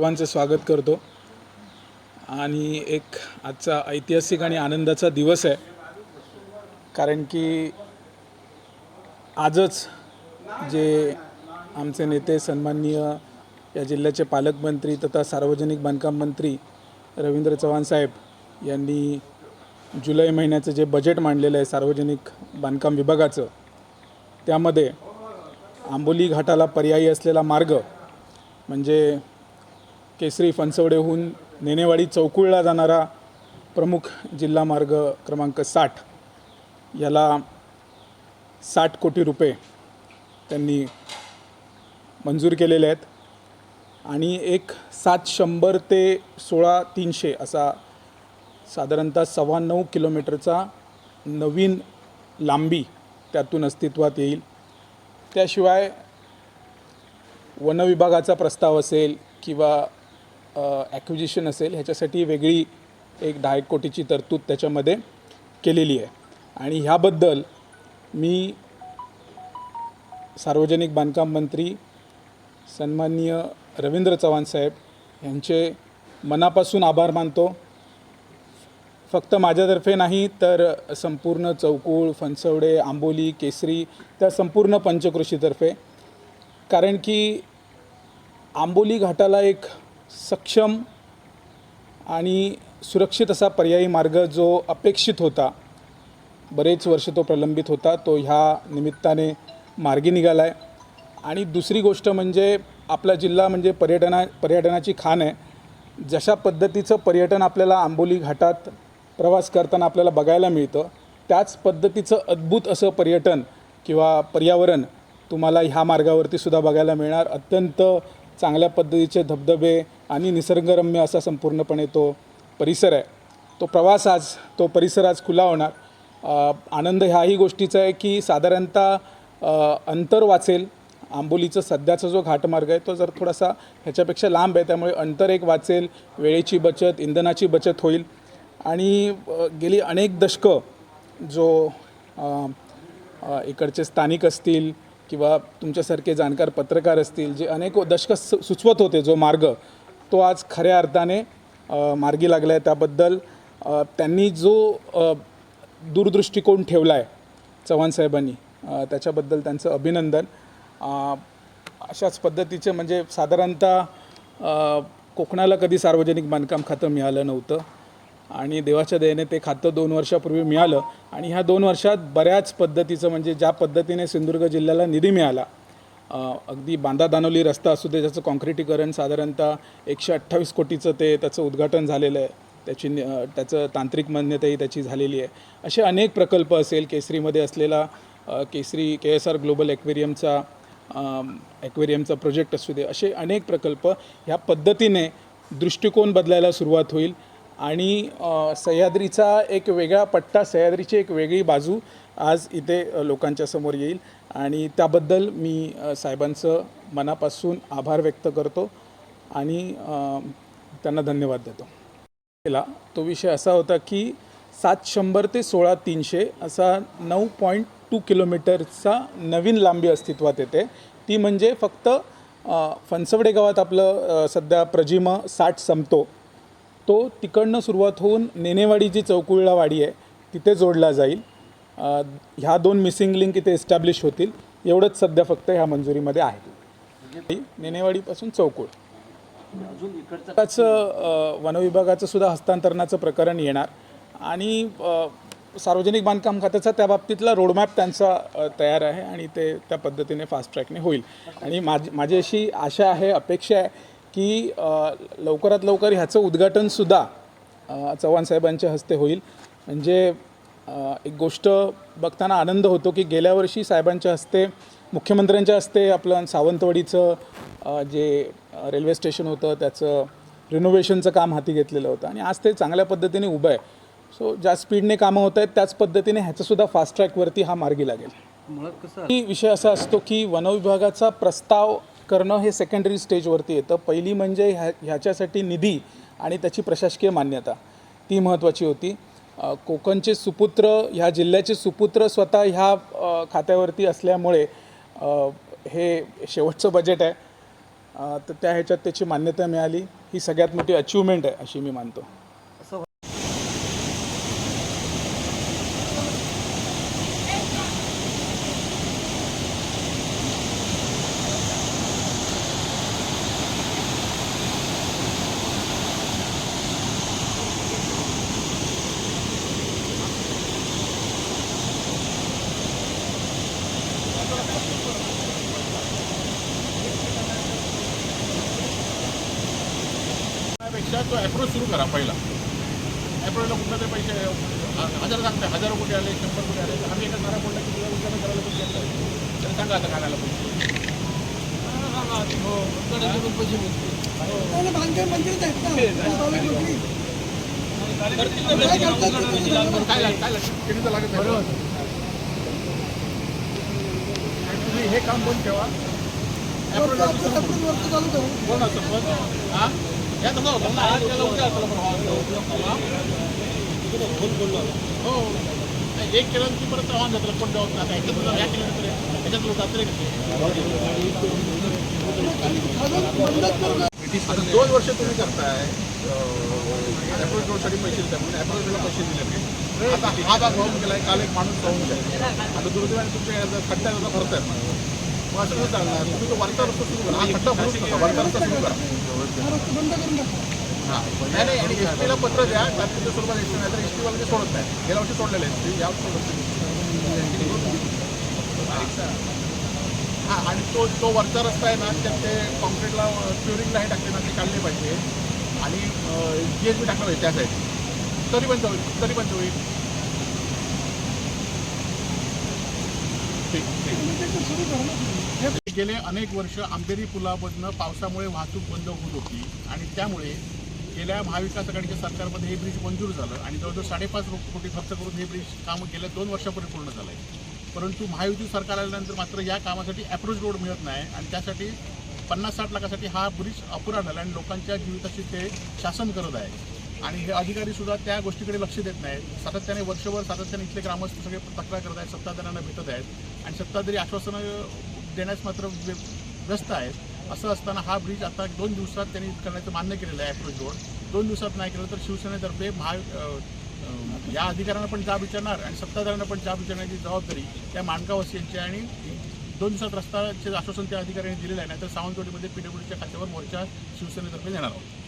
सर्वांचं स्वागत करतो. आणि एक आजचा ऐतिहासिक आणि आनंदाचा दिवस आहे. कारण की आजच जे आमचे नेते सन्माननीय या जिल्ह्याचे पालकमंत्री तथा सार्वजनिक बांधकाम मंत्री रवींद्र चव्हाण साहेब यांनी जुलै महिन्याचं जे बजेट मांडलेलं आहे सार्वजनिक बांधकाम विभागाचं त्यामध्ये आंबोली घाटाला पर्यायी असलेला मार्ग म्हणजे केसरी फणसवडेहून नेनेवाडी चौकुळला जाणारा प्रमुख जिल्हा मार्ग क्रमांक साठ. याला साठ कोटी रुपये त्यांनी मंजूर केलेले आहेत. आणि एक सात शंभर ते सोळा तीनशे असा साधारणतः सव्वा नऊ किलोमीटरचा नवीन लांबी त्यातून अस्तित्वात येईल. त्याशिवाय वनविभागाचा प्रस्ताव असेल किंवा ॲक्विजिशन असेल ह्याच्यासाठी वेगळी एक दहा एक कोटीची तरतूद त्याच्यामध्ये केलेली आहे. आणि ह्याबद्दल मी सार्वजनिक बांधकाम मंत्री सन्माननीय रवींद्र चव्हाण साहेब यांचे मनापासून आभार मानतो. फक्त माझ्यातर्फे नाही तर संपूर्ण चौकूळ फणसवडे आंबोली केसरी त्या संपूर्ण पंचकृषीतर्फे. कारण की आंबोली घाटाला एक सक्षम आणि सुरक्षित असा पर्यायी मार्ग जो अपेक्षित होता बरेच वर्ष तो प्रलंबित होता तो ह्या निमित्ताने मार्गी निघाला आहे आणि दुसरी गोष्ट म्हणजे आपला जिल्हा म्हणजे पर्यटना पर्यटनाची खाण आहे. जशा पद्धतीचं पर्यटन आपल्याला आंबोली घाटात प्रवास करताना आपल्याला बघायला मिळतं त्याच पद्धतीचं अद्भुत असं पर्यटन किंवा पर्यावरण तुम्हाला ह्या मार्गावरती सुद्धा बघायला मिळणार. अत्यंत चांगल्या पद्धतीचे धबधबे आणि निसर्गरम्य असा संपूर्णपणे तो परिसर आहे. तो प्रवास आज तो परिसर आज खुला होणार. आनंद ह्याही गोष्टीचा आहे की साधारणतः अंतर वाचेल. आंबोलीचं सध्याचा जो घाटमार्ग आहे तो जर थोडासा ह्याच्यापेक्षा लांब आहे त्यामुळे अंतर एक वाचेल वेळेची बचत इंधनाची बचत होईल. आणि गेली अनेक दशकं जो इकडचे स्थानिक असतील किंवा तुमच्यासारखे जाणकार पत्रकार असतील जे अनेक दशकं सु सुचवत होते जो मार्ग तो आज खऱ्या अर्थाने मार्गी लागला आहे त्याबद्दल त्यांनी जो दूरदृष्टिकोन ठेवला आहे चव्हाण साहेबांनी त्याच्याबद्दल त्यांचं अभिनंदन. अशाच पद्धतीचे म्हणजे साधारणतः कोकणाला कधी सार्वजनिक बांधकाम खातं मिळालं नव्हतं आणि देवाच्या दयेने ते खातं दोन वर्षापूर्वी मिळालं आणि ह्या दोन वर्षात बऱ्याच पद्धतीचं म्हणजे ज्या पद्धतीने सिंधुदुर्ग जिल्ह्याला निधी मिळाला अगदी बांदा दानवली रस्ता असू दे त्याचं कॉन्क्रिटीकरण साधारणतः एकशे अठ्ठावीस कोटीचं ते त्याचं उद्घाटन झालेलं आहे. त्याची त्याचं तांत्रिक मान्यताही त्याची झालेली आहे. असे अनेक प्रकल्प असेल केसरीमध्ये असलेला Kesari K S R global ॲक्वेरियमचा ॲक्वेरियमचा प्रोजेक्ट असू दे असे अनेक प्रकल्प ह्या पद्धतीने दृष्टिकोन बदलायला सुरुवात होईल. आणि सह्याद्रीचा एक वेगळा पट्टा सह्याद्रीची एक वेगळी बाजू आज इथे लोकांच्या समोर येईल. आणि त्याबद्दल मी साहेबांचं मनापासून आभार व्यक्त करतो आणि त्यांना धन्यवाद देतो. केला तो विषय असा होता की सात शंभर ते सोळा तीनशे असा नऊ पॉईंट टू किलोमीटरचा नवीन लांबी अस्तित्वात येते. ती म्हणजे फक्त फणसवडे गावात आपलं सध्या प्रजिम साठ संपतो. तो तिकडनं सुरुवात होऊन नेनेवाडी जी चौकुळला वाडी आहे. तिथे जोडला जाईल. ह्या दोन मिसिंग लिंक इथे एस्टॅब्लिश होतील. एवढंच सध्या फक्त ह्या मंजुरीमध्ये आहे. नेनेवाडीपासून चौकुळ. त्याचं वनविभागाचं सुद्धा हस्तांतरणाचं प्रकरण येणार. आणि सार्वजनिक बांधकाम खात्याचा त्या बाबतीतला रोडमॅप त्यांचा तयार आहे आणि ते त्या पद्धतीने फास्ट ट्रॅकने होईल. आणि माझी माझी अशी आशा आहे अपेक्षा आहे की लवकरात लवकर ह्याचं उद्घाटनसुद्धा चव्हाण साहेबांच्या हस्ते होईल. म्हणजे एक गोष्ट बघताना आनंद होतो की गेल्या वर्षी साहेबांच्या हस्ते मुख्यमंत्र्यांच्या हस्ते आपलं सावंतवाडीचं जे रेल्वे स्टेशन होतं त्याचं रिनोव्हेशनचं काम हाती घेतलेलं होतं. आणि आज ते चांगल्या पद्धतीने उभं आहे. सो ज्या स्पीडने कामं होत आहेत त्याच पद्धतीने ह्याचंसुद्धा फास्ट ट्रॅकवरती हा मार्गी लागेल. मुळात कसं ही विषय असा असतो की वनविभागाचा प्रस्ताव करणं हे सेकंडरी स्टेजवरती येतं. पहिली म्हणजे ह्या ह्याच्यासाठी निधी आणि त्याची प्रशासकीय मान्यता. ती महत्त्वाची होती. कोकणचे सुपुत्र ह्या जिल्ह्याचे सुपुत्र स्वतः ह्या खात्यावरती असल्यामुळे हे शेवटचं बजेट आहे. तर त्या ह्याच्यात त्याची मान्यता मिळाली. ही सगळ्यात मोठी अचिव्हमेंट आहे अशी मी मानतो. पेक्षा तो अप्रोच सुरू करा पहिला. अप्रोचला कुठला तरी पैसे ह- हजार सांगताय हजारो कोटी आले शंभर कोटी आले तर आम्ही एका नारा बोलला की तुला उद्याला करायला पैसे येतात तर सांगा आता काढायला पैसे. काय लागतं लागत नाही आणि तुम्ही हे काम बंद ठेवा. असं? पण हा? या तसं होतं ना आज त्याला उद्या असलं पण हा? हो एक केलं की परत आव्हान जातं कोण जाऊ आता ह्याच्यात या केलं तर ह्याच्यात लोक जातले कसे अजून बंदच करू नका. आता दोन वर्ष तुम्ही करताय अप्रोच रोडसाठी पैसे देताय म्हणून अप्रोच रोडला पैसे दिले नाही आता हा भाग वाहून गेलाय काल एक माणूस वाहून गेला आता दुर्दैवाने तुमच्या याचा खड्डा याचा भरताय चालणार तुम्ही तो वरचा रस्ता सुरू करा हा खड्डा भरूच नका वरचा रस्ता सुरू करा हां नाही नाही आणि एस टीला पत्र द्या तात्पुरत्या स्वरूपात एस टी नाही तर एस टीवाला ते सोडत नाही गेल्या वर्षी सोडलेले एस टी सोडत हां आणि तो तो वरचा रस्ता आहे ना त्यात ते कॉन्क्रीटला फ्युरिंग लाईन टाकले ना ते काढले पाहिजे आणि जी एस बी टाकलं आहे त्या साईड तरी पण होईल तरी पण होईल ठीक ठीक. हे गेले अनेक वर्ष आंबेरी पुलामधनं पावसामुळे वाहतूक बंद होत होती आणि त्यामुळे गेल्या महाविकास आघाडीच्या सरकारमध्ये हे ब्रिज मंजूर झालं आणि जवळजवळ साडेपाच कोटी खर्च करून हे ब्रिज काम गेल्या दोन वर्षापूर्वी पूर्ण झालं आहे परंतु महायुती सरकार आल्यानंतर मात्र या कामासाठी अप्रोच रोड मिळत नाही आणि त्यासाठी पन्नास साठ लाखासाठी हा ब्रिज अपुरा झाला आणि लोकांच्या जीविताची ते शासन करत आहे. आणि हे अधिकारी सुद्धा त्या गोष्टीकडे लक्ष देत नाहीत. सातत्याने वर्षभर सातत्याने इथले ग्रामस्थ सगळे तक्रार करत आहेत सत्ताधाऱ्यांना भेटत आहेत आणि सत्ताधारी आश्वासनं देण्यास मात्र व्य- व्यस्त आहेत. असं असताना हा ब्रिज आता दोन दिवसात त्यांनी करण्याचं मान्य केलेलं आहे अप्रोच रोड. दोन दिवसात नाही केलं तर शिवसेनेतर्फे महा या अधिकाऱ्यांना पण जाब विचारणार आणि सत्ताधाऱ्यांना पण जाब विचारण्याची जबाबदारी त्या माणगावसियांची आणि दोन दिवसात रस्त्याचे आश्वासन त्या अधिकाऱ्यांनी दिलेलं आहे. नाहीतर सावंतवाडीमध्ये पीडब्ल्यूडीच्या खात्यावर मोर्चा शिवसेनेतर्फे देणार आहोत.